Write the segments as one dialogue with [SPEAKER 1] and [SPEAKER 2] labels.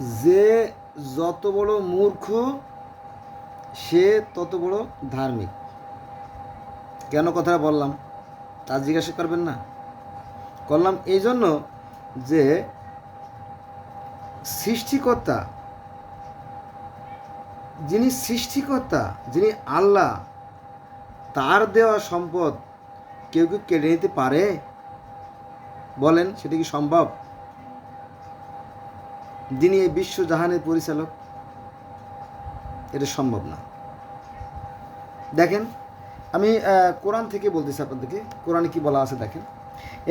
[SPEAKER 1] যে যত বড় মূর্খ, সে তত বড় ধার্মিক। কেন কথাটা বললাম? তা জিজ্ঞাসা করবেন না। করলাম এই জন্য যে সৃষ্টিকর্তা, যিনি সৃষ্টিকর্তা, যিনি আল্লাহ, তার দেওয়া সম্পদ কেউ কেউ কেড়ে নিতে পারে? বলেন, সেটা কি সম্ভব? যিনি এই বিশ্ব জাহানের পরিচালক, এটা সম্ভব না। দেখেন, আমি কোরআন থেকে বলতেছি আপনাদেরকে, কোরআনে কি বলা আছে দেখেন।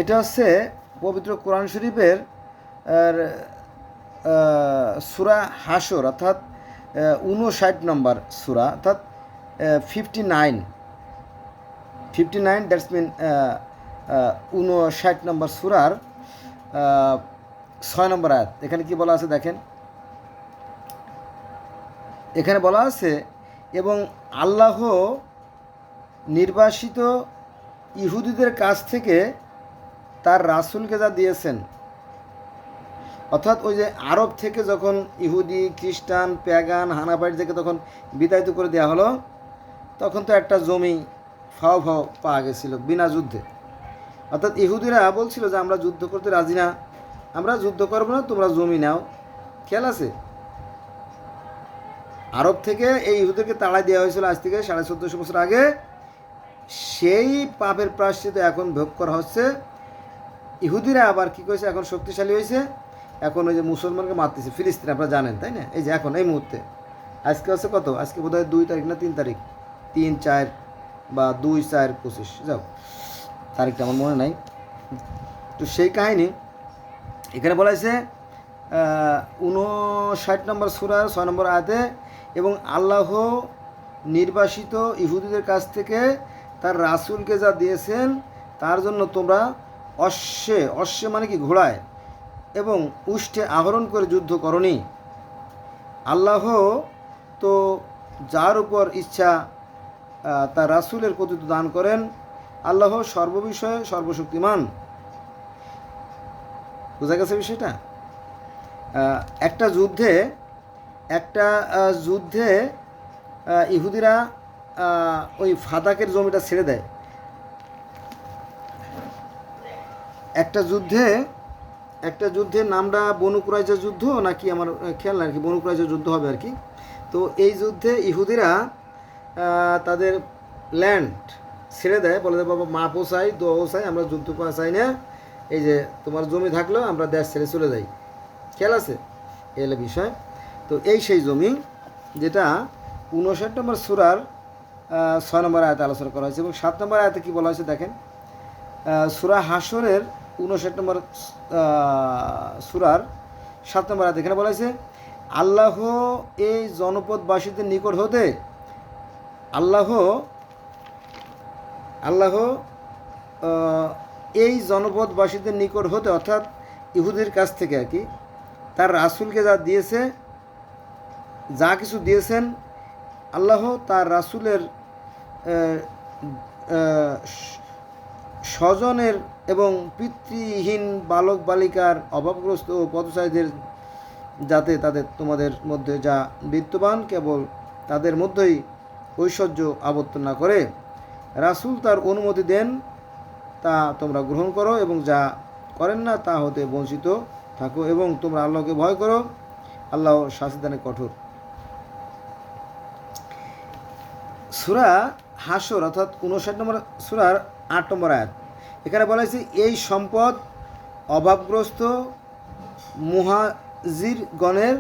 [SPEAKER 1] এটা হচ্ছে পবিত্র কোরআন শরীফের সুরা হাসর অর্থাৎ উনষাট নম্বর সুরা, অর্থাৎ fifty nine fifty nine that's mean উনষাট নম্বর সুরার ছয় নম্বর আয়াত। এখানে কি বলা আছে দেখেন? এখানে বলা আছে, এবং আল্লাহ নির্বাসিত ইহুদিদের কাছ থেকে তার রাসূলকে যা দিয়েছেন, অর্থাৎ ওই যে আরব থেকে যখন ইহুদি, খ্রিস্টান, প্যাগান হানাবাড়ি থেকে তখন বিতাড়িত করে দেওয়া হলো, তখন তো একটা জমি ফাও ফাও পাওয়া গেছিল বিনা যুদ্ধে। অর্থাৎ ইহুদিরা বলছিল যে আমরা যুদ্ধ করতে রাজি না। আমরা যুদ্ধ করব না, তোমরা জমি নাও। খেয়াল আছে? আরব থেকে এই ইহুদেরকে তাড়াই দেওয়া হয়েছিল আজ থেকে সাড়ে চোদ্দোশো বছর আগে। সেই পাপের প্রাশ্চিত এখন ভোগ করা হচ্ছে। ইহুদিরা আবার কী করেছে? এখন শক্তিশালী হয়েছে। এখন ওই যে মুসলমানকে মারতেছে, ফিলিস্তিন, আপনারা জানেন, তাই না? এই যে এখন, এই মুহূর্তে। আজকে হচ্ছে কত? আজকে বোধ হয় দুই তারিখ না তিন তারিখ? তিন, চার বা দুই, চার, পঁচিশ। যাও, তারিখটা আমার মনে নাই। তো সেই কাহিনী এখানে বলা হয়েছে উনষাট নম্বর সুরার ছয় নম্বর আয়াতে, এবং আল্লাহ নির্বাসিত ইহুদিদের কাছ থেকে তার রাসূলকে যা দিয়েছেন, তার জন্য তোমরা অশ্বে অশ্বে মানে কি, ঘোড়ায়, এবং উষ্ঠে আহরণ করে যুদ্ধ করনি। আল্লাহ তো যার উপর ইচ্ছা তার রাসূলের কর্তৃত্ব দান করেন। আল্লাহ সর্ববিষয়ে সর্বশক্তিমান। বোঝা গেছে বিষয়টা? একটা যুদ্ধে একটা যুদ্ধে ইহুদিরা ওই ফাদাকের জমিটা ছেড়ে দেয়। একটা যুদ্ধে, একটা যুদ্ধের নামটা বনুকুরাইজা যুদ্ধ নাকি আমার খেয়াল না আর কি বনুকুরাইজা যুদ্ধ হবে আর কি। তো এই যুদ্ধে ইহুদিরা তাদের ল্যান্ড ছেড়ে দেয়, বলে দেয় বাবা, মা পোষাই দোয়াও চাই আমরা যুদ্ধ চাই না। এই যে তোমার জমি থাকলেও আমরা দেশ ছেড়ে চলে যাই। খেয়াল আছে? এই হলো বিষয়। তো এই সেই জমি যেটা উনষাট নম্বর সুরার ছয় নম্বর আয়তে আলোচনা করা হয়েছে এবং সাত নম্বর আয়তে কী বলা হয়েছে দেখেন? সুরা হাসরের উনষাট নম্বর সুরার সাত নম্বর আয়তে এখানে বলা হয়েছে, আল্লাহ এই জনপদবাসীদের নিকট হতে, আল্লাহ আল্লাহ এই জনপদবাসীদের নিকট হতে, অর্থাৎ ইহুদের কাছ থেকে আর কি, তার রাসূলকে যা দিয়েছে, যা কিছু দিয়েছেন, আল্লাহ তার রাসূলের স্বজনের এবং পিতৃহীন বালক বালিকার অভাবগ্রস্ত ও পথচারীদের যাতে তাদের, তোমাদের মধ্যে যা বিত্তবান কেবল তাদের মধ্যেই ঐশ্বর্য আবর্ত না করে, রাসূল তার অনুমতি দেন তা তোমরা গ্রহণ করো এবং যা করেন না তা হতে বঞ্চিত থাকো এবং তোমরা আল্লাহকে ভয় করো। আল্লাহ শাস্তিদানে কঠোর। সুরা হাসর অর্থাৎ উনষাট নম্বর, সুরার আট নম্বর আয়াত। এখানে বলা হয়েছে, এই সম্পদ অভাবগ্রস্ত মুহাজিরগণের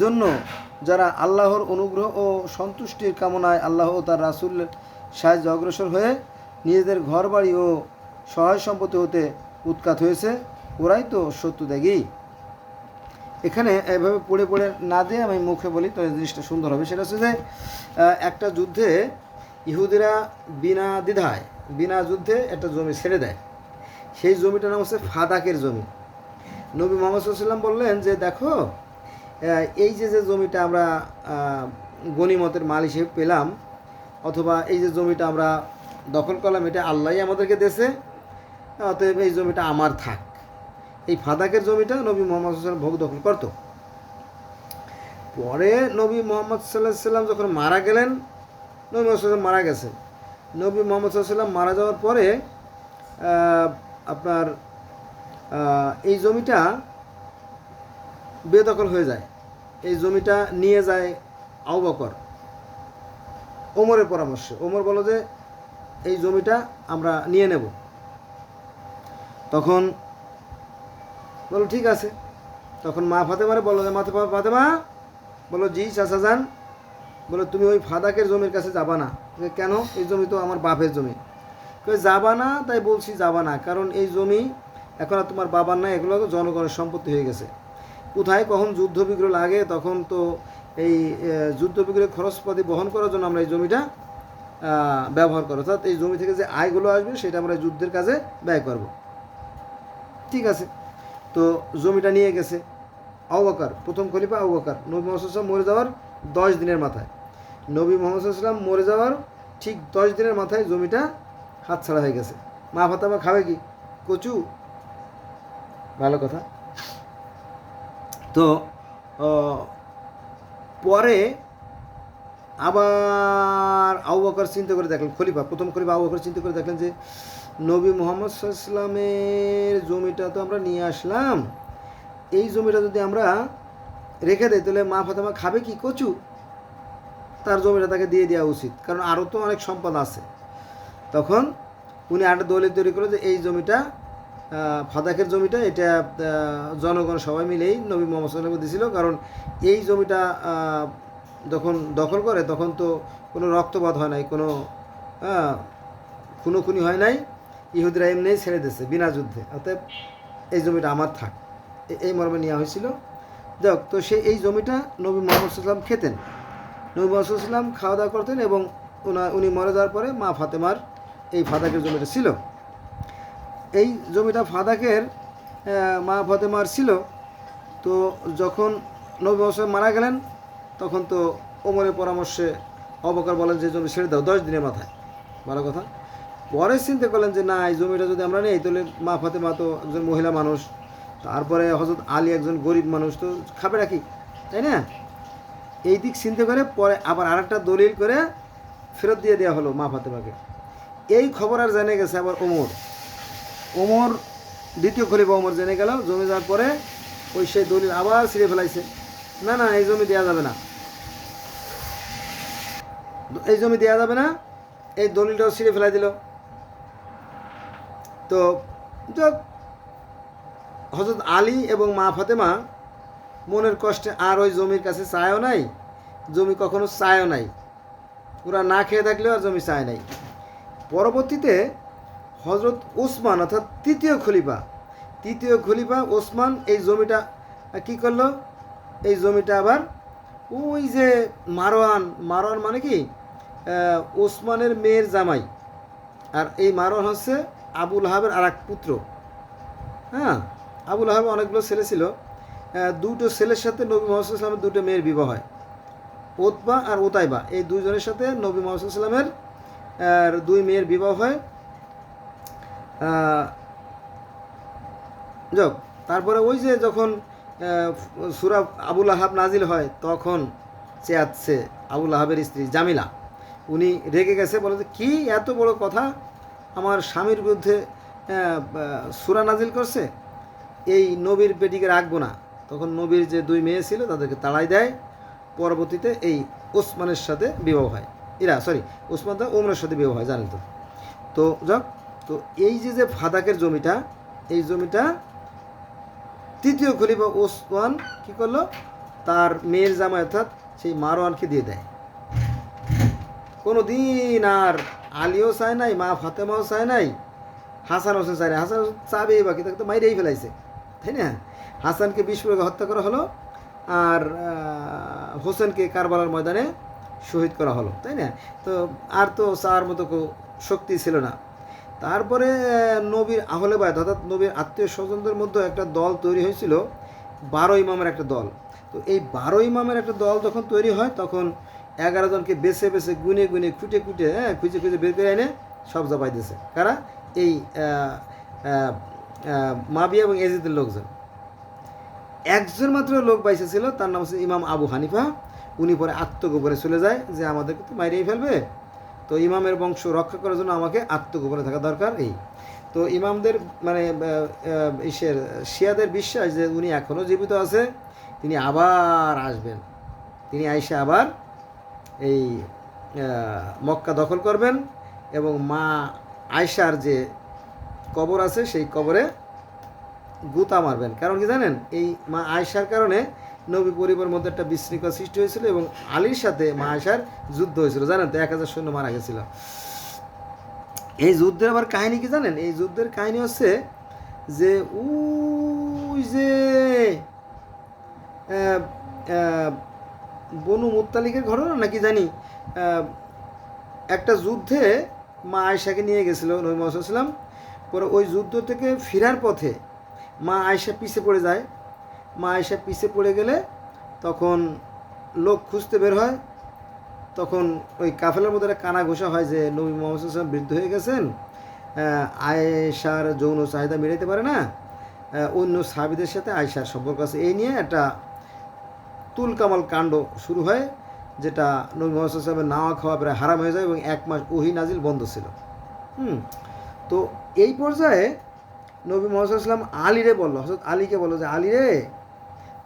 [SPEAKER 1] জন্য যারা আল্লাহর অনুগ্রহ ও সন্তুষ্টির কামনায় আল্লাহ ও তার রাসূলের সাহায্য অগ্রসর হয়ে নিজেদের ঘরবাড়ি ও সহায় সম্পত্তি হতে উৎখাত হয়েছে। ওরাই তো সত্য দেখি এখানে এভাবে পড়ে পড়ে না দিয়ে আমি মুখে বলি তাহলে জিনিসটা সুন্দর হবে। সেটা হচ্ছে যে একটা যুদ্ধে ইহুদিরা বিনা দ্বিধায় বিনা যুদ্ধে একটা জমি ছেড়ে দেয়। সেই জমিটার নাম হচ্ছে ফাদাকের জমি। নবী মোহাম্মদ বললেন যে দেখো এই যে যে জমিটা আমরা আহ, গনিমতের মাল হিসেবে পেলাম অথবা এই যে জমিটা আমরা দখল করলাম, এটা আল্লাহই আমাদেরকে দেশে অতএব এই জমিটা আমার থাক। এই ফাদাকের জমিটা নবী মোহাম্মদ ভোগ দখল করতো। পরে নবী মোহাম্মদ সাল্লাহ সাল্লাম যখন মারা গেলেন, নবী মোহাম্মদ মারা গেছেন। নবী মোহাম্মদ সাল্লাম মারা যাওয়ার পরে আপনার এই জমিটা বেদখল হয়ে যায়। এই জমিটা নিয়ে যায় আউ বকর। ওমরের পরামর্শে। ওমর বলো যে এই জমিটা আমরা নিয়ে নেব। তখন বলো, ঠিক আছে। তখন মা ফাতে ফাতেমারে বলো যে মাথা ফাতেমা, বলো, জি চাচা যান। বলো, তুমি ওই ফাদাকের জমির কাছে যাবা না। কেন? এই জমি তো আমার বাপের জমি। যাবা না, তাই বলছি যাবা না, কারণ এই জমি এখন আর তোমার বাবার না এগুলো জনগণের সম্পত্তি হয়ে গেছে। কোথায় কখন যুদ্ধ বিগ্রহ লাগে, তখন তো এই যুদ্ধ বিগ্রহের খরচপাতি বহন করার জন্য আমরা এই জমিটা ব্যবহার করো। অর্থাৎ এই জমি থেকে যে আয়গুলো আসবে, সেটা আমরা যুদ্ধের কাজে ব্যয় করব। ঠিক আছে? তো জমিটা নিয়ে গেছে আউবাকার প্রথম খলিফা আউবাকার নবী মোহাম্মদ মরে যাওয়ার দশ দিনের মাথায়। নবী মোহাম্মদ মরে যাওয়ার ঠিক দশ দিনের মাথায় জমিটা হাতছাড়া হয়ে গেছে। মা ফাতামা খাবে কি? কচু? ভালো কথা। তো পরে আবার আবু চিন্তা করে দেখলেন খলিফা, প্রথম খলিফা আবু চিন্তা করে দেখলেন যে, নবী মোহাম্মদ সাল্লামের জমিটা তো আমরা নিয়ে আসলাম। এই জমিটা যদি আমরা রেখে দেয় তাহলে মা ফাতেমা খাবে কি? কচু। তার জমিটা তাকে দিয়ে দেওয়া উচিত। কারণ আরও তো অনেক সম্পদ আছে। তখন উনি আরেকটা দলিল তৈরি করল যে, এই জমিটা ফাদাকের জমিটা, এটা জনগণ সবাই মিলেই নবী মোহাম্মদ সাল্লামকে দিয়েছিল কারণ এই জমিটা যখন দখল করে তখন তো কোনো রক্তপাত হয় নাই কোনো হ্যাঁ, খুনোখুনি হয় নাই। ইহুদিরা এমনিই ছেড়ে দিয়েছে বিনা যুদ্ধে। অতএব এই জমিটা আমার থাক। এই মর্মে নেওয়া হয়েছিল। যাক তো সে এই জমিটা নবী মোহাম্মদ সাল্লাম খেতেন। নবী মোহাম্মদ সাল্লাম খাওয়া দাওয়া করতেন এবং ওনা উনি মরে যাওয়ার পরে মা ফাতেমার এই ফাদাকের জমিটা ছিল। এই জমিটা ফাদাকের মা ফাতেমার ছিল। তো যখন নবী মোহাম্মদ মারা গেলেন তখন তো ওমরের পরামর্শে অবকার বলেন যে জমি ছেড়ে দাও, দশ দিনের মাথায়। ভালো কথা। পরে চিন্তা করলেন যে, না, এই জমিটা যদি আমরা নেই, তাহলে মা ফাতেমা তো একজন মহিলা মানুষ। তারপরে হজরত আলী একজন গরিব মানুষ, তো খাবে নাকি? তাই না? এই দিক চিন্তা করে পরে আবার আরেকটা দলিল করে ফেরত দিয়ে দেওয়া হলো মা ফাতেমাকে। এই খবর আর জেনে গেছে আবার ওমর। ওমর, দ্বিতীয় খলিফা ওমর জেনে গেল, জমি যাওয়ার পরে ওই সেই দলিল আবার ছিঁড়ে ফেলাইছে। না না, এই জমি দেওয়া যাবে না। এই জমি দেওয়া যাবে না, এই দলিলটাও ছিঁড়ে ফেলাই দিল। তো হজরত আলী এবং মা ফাতেমা মনের কষ্টে আর ওই জমির কাছে চায়ও নাই, জমি কখনো চায়ও নাই। ওরা না খেয়ে থাকলেও আর জমি চায় নাই। পরবর্তীতে হজরত ওসমান অর্থাৎ তৃতীয় খলিফা তৃতীয় খলিফা ওসমান এই জমিটা কি করল? এই জমিটা আবার ওই যে মারোয়ান মারোয়ান মানে কি? ওসমানের মেয়ের জামাই। আর এই মারোয়ান হচ্ছে আবুল আহাবের আর পুত্র। হ্যাঁ আবুল আহাব অনেকগুলো ছেলে ছিল। দুটো ছেলের সাথে নবী মোহাম্মদ ইসলামের দুটো মেয়ের বিবাহ হয়। ওতবা আর ওতাইবা এই দুইজনের সাথে নবী মোহাম্মদ ইসলামের দুই মেয়ের বিবাহ হয়। যাক, তারপরে ওই যে যখন সুরা আবুল আহাব নাজিল হয়, তখন চেয়াচ্ছে আবুল আহাবের স্ত্রী জামিলা। উনি রেগে গেছে, বলে যে, কী এত বড় কথা? আমার স্বামীর বিরুদ্ধে সুরা নাজিল করছে? এই নবীর বেটিকে রাখব না। তখন নবীর যে দুই মেয়ে ছিল, তাদেরকে তাড়াই দেয়। পরবর্তীতে এই ওসমানের সাথে বিবাহ হয়। এরা সরি ওসমান দা ওমরের সাথে বিবাহ হয়, জানেন তো। তো যাক, তো এই যে যে ফাদাকের জমিটা, এই জমিটা তৃতীয় খলিফা ওসমান কি করল? তার মেয়ের জামাই অর্থাৎ সেই মারোয়ানকে দিয়ে দেয়। কোনো দিন আর আলীও চায় নাই, মা ফাতেমাও চায় নাই, হাসান হোসেন চায় নাই। হাসান চাবেই বাকি, তাকে তো মাইরেই ফেলাইছে, তাই না? হাসানকে প্রয়োগে হত্যা করা হলো আর হোসেনকে কারবালার ময়দানে শহীদ করা হলো, তাই না? তো আর তো চার মতো শক্তি ছিল না। তারপরে নবীর আহলে বায়ত, অর্থাৎ নবীর আত্মীয় স্বজনদের মধ্যে একটা দল তৈরি হয়েছিল, বারো ইমামের একটা দল। তো এই বারো ইমামের একটা দল যখন তৈরি হয়, তখন এগারো জনকে বেছে বেছে গুনে গুনে খুঁটে খুঁটে হ্যাঁ খুঁজে খুঁজে বের করে এনে সব জবাই দিয়েছে। কারা? এই মাবিয়া এবং এজিদের লোকজন। একজন মাত্র লোক বাইসে ছিল, তার নাম হচ্ছে ইমাম আবু হানিফা। উনি পরে আত্মগোপনে চলে যায়, যে আমাদেরকে তো মাইরেই ফেলবে। তো ইমামের বংশ রক্ষা করার জন্য আমাকে আত্মগোপনে থাকা দরকার এই। তো ইমামদের মানে ইসের, শিয়াদের বিশ্বাস যে উনি এখনও জীবিত আছে, তিনি আবার আসবেন। তিনি আইসে আবার এই মক্কা দখল করবেন এবং মা আয়সার যে কবর আছে সেই কবরে গুতা মারবেন। কারণ কি জানেন? এই মা আয়সার কারণে নবী পরিবারের মধ্যে একটা বিশৃঙ্খলা সৃষ্টি হয়েছিল এবং আলীর সাথে মা আয়সার যুদ্ধ হয়েছিল। জানেন তো? এক হাজার সৈন্য মারা গেছিল। এই যুদ্ধের আবার কাহিনী কি জানেন? এই যুদ্ধের কাহিনী হচ্ছে যে ওই যে বনু মুত্তালিকের ঘটনা নাকি জানি? একটা যুদ্ধে মা আয়সাকে নিয়ে গেছিল নবী মোহাম্মদ পরে ওই যুদ্ধ থেকে ফেরার পথে মা আয়সা পিছে পড়ে যায়। মা আয়সা পিছে পড়ে গেলে তখন লোক খুঁজতে বের হয়। তখন ওই কাফেলার মধ্যে একটা কানা ঘোষা হয় যে নবী মোহাম্মদ বৃদ্ধ হয়ে গেছেন। আয়েশার যৌন চাহিদা মেটাতে পারে না। অন্য সাহাবিদের সাথে আয়েশার সম্পর্ক আছে। এই নিয়ে একটা তুলকামাল কাণ্ড শুরু হয়, যেটা নবী মোহাম্মদ সাল্লামের নাওয়া খাওয়া প্রায় হারাম হয়ে যায় এবং এক মাস ওহি নাজিল বন্ধ ছিল। হুম, তো এই পর্যায়ে নবী মোহাম্মদ সাল্লাম আলীরে বলল হজরত আলীকে বলল যে আলী রে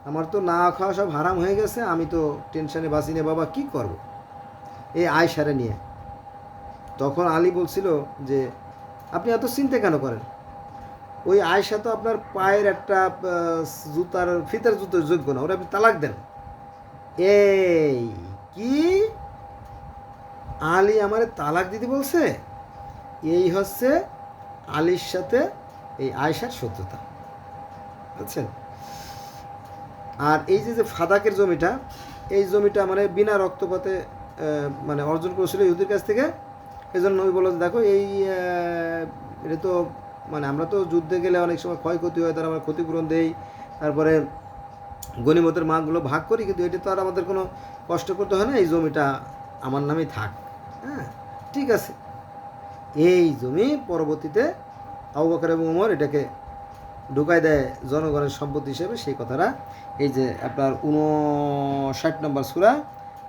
[SPEAKER 1] আমার তো না খাওয়া সব হারাম হয়ে গেছে, আমি তো টেনশানে বাঁচি নে বাবা, কী করব? এই আয়সারে নিয়ে। তখন আলী বলছিল যে, আপনি এত চিন্তা কেন করেন? ওই আয়সা তো আপনার পায়ের একটা জুতার ফিতার জুতোর যোগ্য না, ওরা আপনি তালাক দেন। এই কি? আলী আমারে তালাক দিতে বলছে? এই হচ্ছে আলীর সাথে এই আয়সার শত্রুতা বুঝছেন? আর এই যে যে ফাদাকের জমিটা এই জমিটা মানে বিনা রক্তপাতে মানে অর্জন করেছিল ইহুদির কাছ থেকে। এই জন্য নবী বলল যে, দেখো এই এটা তো মানে আমরা তো যুদ্ধে গেলে অনেক সময় ক্ষয়ক্ষতি হয় তারা আমরা ক্ষতিপূরণ দেই। তারপরে গণিমতের মাছগুলো ভাগ করি, কিন্তু এটা তো আর আমাদের কোনো কষ্ট করতে হয় না, এই জমিটা আমার নামেই থাক হ্যাঁ? ঠিক আছে। এই জমি পরবর্তীতে আবু এবং উমর এটাকে ঢুকাই দেয় জনগণের সম্পত্তি হিসেবে, সেই কথাটা। এই যে আপনার উনষাট নম্বর সুরা,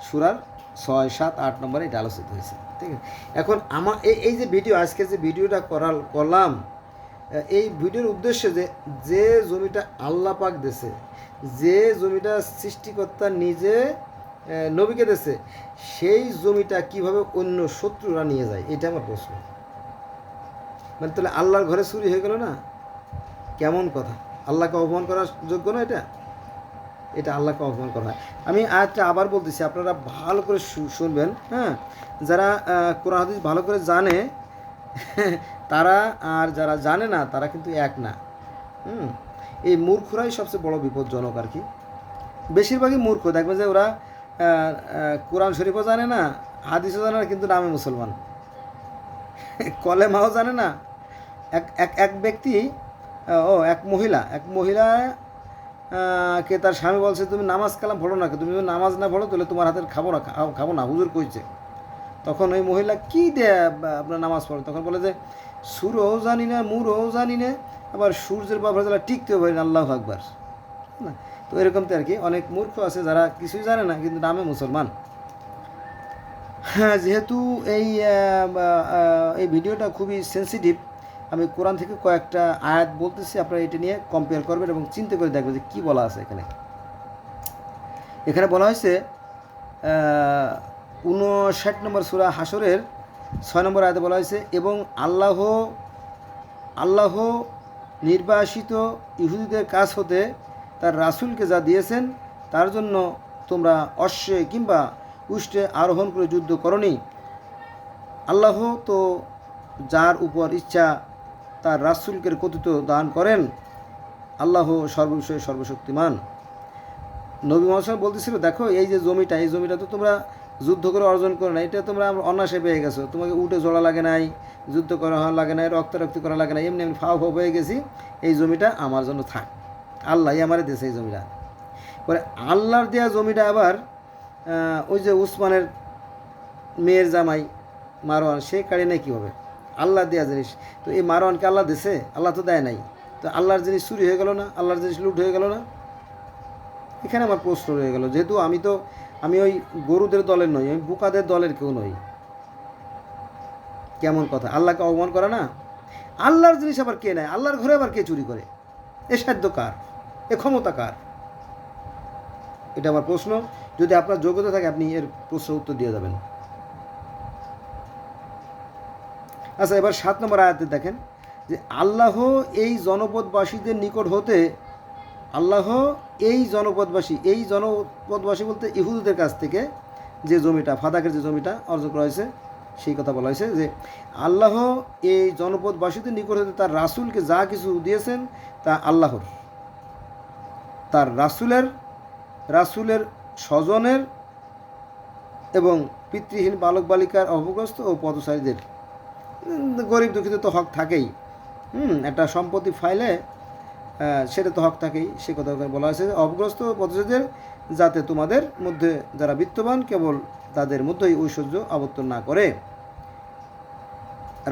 [SPEAKER 1] সুরার ছয়, সাত, আট নম্বরে এটা আলোচিত হয়েছে, ঠিক আছে? এখন আমার এই যে ভিডিও, আজকে যে ভিডিওটা করাল, করলাম এই ভিডিওর উদ্দেশ্য যে যে জমিটা আল্লাহ পাক দেছে যে জমিটা সৃষ্টিকর্তা নিজে নবীকে দেছে সেই জমিটা কীভাবে অন্য শত্রুরা নিয়ে যায়? এটা আমার প্রশ্ন। মানে তাহলে আল্লাহর ঘরে চুরি হয়ে গেল না? কেমন কথা? আল্লাহকে অপমান করার যোগ্য না এটা? এটা আল্লাহকে অপমান করা হয়। আমি আজটা আবার বলতেছি, আপনারা ভালো করে শুনবেন হ্যাঁ? যারা কোরআন হাদিস ভালো করে জানে, তারা আর যারা জানে না, তারা কিন্তু এক না। হুম? এই মূর্খরাই সবচেয়ে বড় বিপজ্জনক আর কি। বেশিরভাগই মূর্খ। দেখবেন যে ওরা কোরআন শরীফও জানে না, হাদিসও জানে না, কিন্তু নামে মুসলমান। কলেমাও জানে না। এক এক এক ব্যক্তি ও, এক মহিলা এক মহিলা কে তার স্বামী বলছে, তুমি নামাজ কালাম পড়ো না তুমি নামাজ না পড়ো, তাহলে তোমার হাতের খাব না খাব না। হুজুর কইছে। তখন ওই মহিলা কি দেয় আপনার নামাজ পড়ে? তখন বলে যে, সুর সুরও জানি না মুরও জানি না, আবার সূর্যের বাবার যারা টিকতেও পারি না আল্লাহ আকবার। না? তো এরকম তো আর কি, অনেক মূর্খ আছে যারা কিছুই জানে না, কিন্তু নামে মুসলমান। হ্যাঁ যেহেতু এই এই ভিডিওটা খুবই সেন্সিটিভ আমি কোরআন থেকে কয়েকটা আয়াত বলতেছি, আপনারা এটা নিয়ে কম্পেয়ার করবেন এবং চিন্তা করে দেখবেন যে কী বলা আছে এখানে। এখানে বলা হয়েছে উনষাট নম্বর সুরা হাসরের ছয় নম্বর আয়তে বলা হয়েছে, এবং আল্লাহ আল্লাহ নির্বাসিত ইহুদিদের কাছ হতে তার রাসূলকে যা দিয়েছেন, তার জন্য তোমরা অশ্বে কিংবা উষ্টে আরোহণ করে যুদ্ধ করনি। আল্লাহ তো যার উপর ইচ্ছা তার রাসূলকে কথিত দান করেন। আল্লাহ সর্ববিষয়ে সর্বশক্তিমান। নবী মহাশয় বলতেছিল, দেখো, এই যে জমিটা, এই জমিটা তো তোমরা যুদ্ধ করে অর্জন করে না এটা তোমরা অনাসে পেয়ে গেছো। তোমাকে উঠে জোড়া লাগে নাই, যুদ্ধ করা হওয়া লাগে নাই, রক্তারক্তি করা লাগে না এমনি এমনি ফাও ফাও হয়ে গেছি। এই জমিটা আমার জন্য থাক। আল্লাহ আমার দেশে এই জমিটা। পরে আল্লাহর দেওয়া জমিটা আবার ওই যে উসমানের মেয়ের জামাই মারোয়ান সে কাড়ে নাই কীভাবে? আল্লাহ দেওয়া জিনিস। তো এই মারোয়ানকে আল্লাহ দিছে, আল্লাহ তো দেয় নাই। তো আল্লাহর জিনিস চুরি হয়ে গেল না? আল্লাহর জিনিস লুট হয়ে গেল না? এখানে আমার প্রশ্ন রয়ে গেল, যেহেতু আমি তো আমি ওই গরুদের দলের নই, আমি বুকাদের দলের কেউ নই। কেমন কথা? আল্লাহকে অপমান করে না? আল্লাহর জিনিস আবার কে নেয়? আল্লাহর ঘরে আবার কে চুরি করে? এ সাধ্য কার? এ ক্ষমতা কার? এটা আমার প্রশ্ন। যদি আপনার যোগ্যতা থাকে, আপনি এর প্রশ্নের উত্তর দিয়ে যাবেন। আচ্ছা এবার সাত নম্বর আয়াতে দেখেন যে, আল্লাহ এই জনপদবাসীদের নিকট হতে আল্লাহ এই জনপদবাসী এই জনপদবাসী বলতে ইহুদদের কাছ থেকে যে জমিটা, ফাদাকের যে জমিটা অর্জন করা হয়েছে, সেই কথা বলা হয়েছে যে আল্লাহ এই জনপদবাসীদের নিকট হতে তার রাসূলকে যা কিছু দিয়েছেন তা আল্লাহর। তার রাসুলের, রাসূলের স্বজনের এবং পিতৃহীন বালক বালিকার অবগ্রস্ত ও পদচারীদের। গরিব দুঃখিত তো হক থাকেই। হুম, একটা সম্পত্তি ফাইলে সেটা তো হক থাকেই, সে কথা বলা হয়েছে। অবগ্রস্ত পদচারীদের যাতে তোমাদের মধ্যে যারা বিত্তবান কেবল তাদের মধ্যেই ঐশ্বর্য আবর্তন না করে।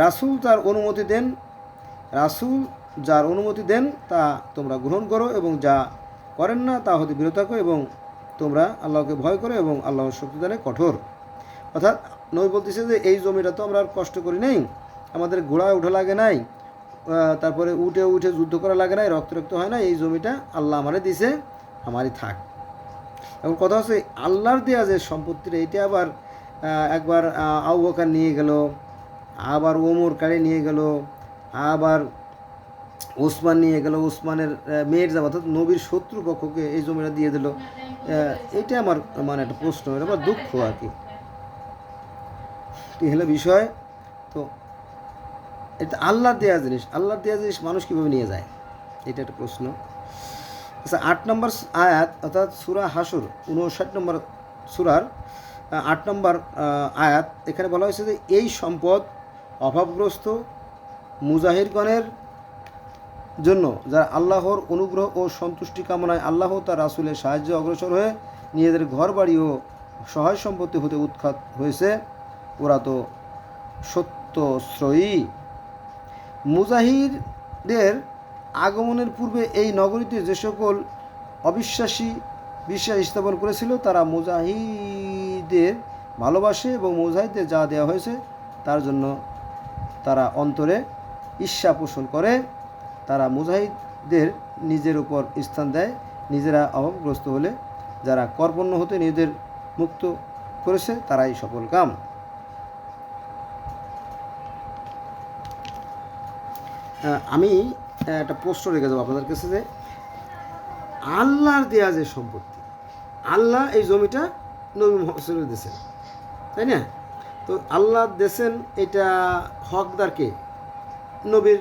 [SPEAKER 1] রাসূল তার অনুমতি দেন, রাসূল যার অনুমতি দেন তা তোমরা গ্রহণ করো এবং যা করেন না তা হতে বিরত থাকো এবং তোমরা আল্লাহকে ভয় করো এবং আল্লাহর শক্তিদানে কঠোর। অর্থাৎ নবী বলতেছে যে, এই জমিটা তো আমরা আর কষ্ট করি নাই, আমাদের ঘোড়ায় উঠা লাগে নাই তারপরে উঠে উঠে যুদ্ধ করা লাগে না রক্ত রক্ত হয় না এই জমিটা আল্লাহ আমারে দিছে, আমারই থাক। এখন কথা হচ্ছে, আল্লাহর দেওয়া যে সম্পত্তিটা, এটা আবার একবার বকর নিয়ে গেল, আবার ওমর কাড়ে নিয়ে গেল, আবার ওসমান নিয়ে গেল, ওসমানের মেয়ের জামা অর্থাৎ নবীর শত্রু পক্ষকে এই জমিটা দিয়ে দিল। এটা আমার মানে একটা প্রশ্ন, এটা আমার দুঃখ আর কি। হলো বিষয়। এটা আল্লাহর দেওয়া জিনিস। আল্লাহর দেওয়া জিনিস মানুষ কীভাবে নিয়ে যায়? এটা একটা প্রশ্ন। আচ্ছা আট নম্বর আয়াত, অর্থাৎ সুরা হাসুর উনষাট নম্বর সুরার আট নম্বর আয়াত, এখানে বলা হয়েছে যে এই সম্পদ অভাবগ্রস্ত মুজাহিরগণের জন্য, যারা আল্লাহর অনুগ্রহ ও সন্তুষ্টি কামনায় আল্লাহ তার রাসুলের সাহায্যে অগ্রসর হয়ে নিজেদের ঘর বাড়ি ও সহায় সম্পত্তি হতে উৎখাত হয়েছে। ওরা তো সত্যশ্রয়ী মুজাহিরদের আগমনের পূর্বে এই নগরীতে যে সকল অবিশ্বাসী বিশ্বাস স্থাপন করেছিল, তারা মুজাহিদের ভালোবাসে এবং মুজাহিদদের যা দেওয়া হয়েছে, তার জন্য তারা অন্তরে ঈর্ষা পোষণ করে। তারা মুজাহিদদের নিজের উপর স্থান দেয়, নিজেরা অভাবগ্রস্ত হলে যারা কর্পণ্য হতে নিজেদের মুক্ত করেছে, তারাই সফল কাম। আমি একটা প্রশ্ন রেখে যাব আপনাদের কাছে যে আল্লাহর দেয়া যে সম্পত্তি, আল্লাহ এই জমিটা নবী মোহাম্মদ দিয়েছেন, তাই না? তো আল্লাহ দেশেন এটা হকদারকে নবীর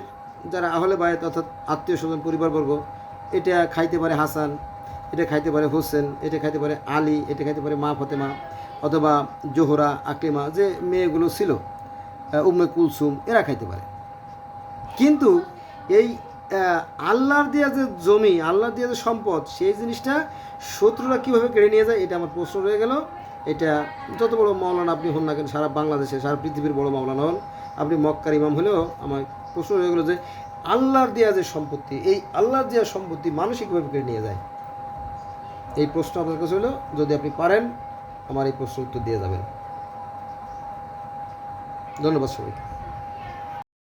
[SPEAKER 1] যারা আহলে বায়ত অর্থাৎ আত্মীয় স্বজন, পরিবারবর্গ, এটা খাইতে পারে হাসান, এটা খাইতে পারে হোসেন, এটা খাইতে পারে আলী, এটা খাইতে পারে মা ফতেমা অথবা জোহরা আকলিমা যে মেয়েগুলো ছিল উম্মে কুলসুম, এরা খাইতে পারে। কিন্তু এই আল্লাহর দেওয়া যে জমি, আল্লাহর দেওয়া যে সম্পদ, সেই জিনিসটা শত্রুরা কীভাবে কেড়ে নিয়ে যায়, এটা আমার প্রশ্ন রয়ে গেল। এটা যত বড় মাওলানা আপনি হন না কেন, সারা বাংলাদেশে, সারা পৃথিবীর বড় মাওলানা হন, আপনি মক্কার ইমাম হলেও আমার প্রশ্ন রয়ে গেলো যে, আল্লাহর দেওয়া যে সম্পত্তি, এই আল্লাহর দেওয়া সম্পত্তি মানুষই কীভাবে কেড়ে নিয়ে যায়? এই প্রশ্ন আপনার কাছে হলো, যদি আপনি পারেন, আমার এই প্রশ্ন উত্তর দিয়ে যাবেন। ধন্যবাদ সবাইকে।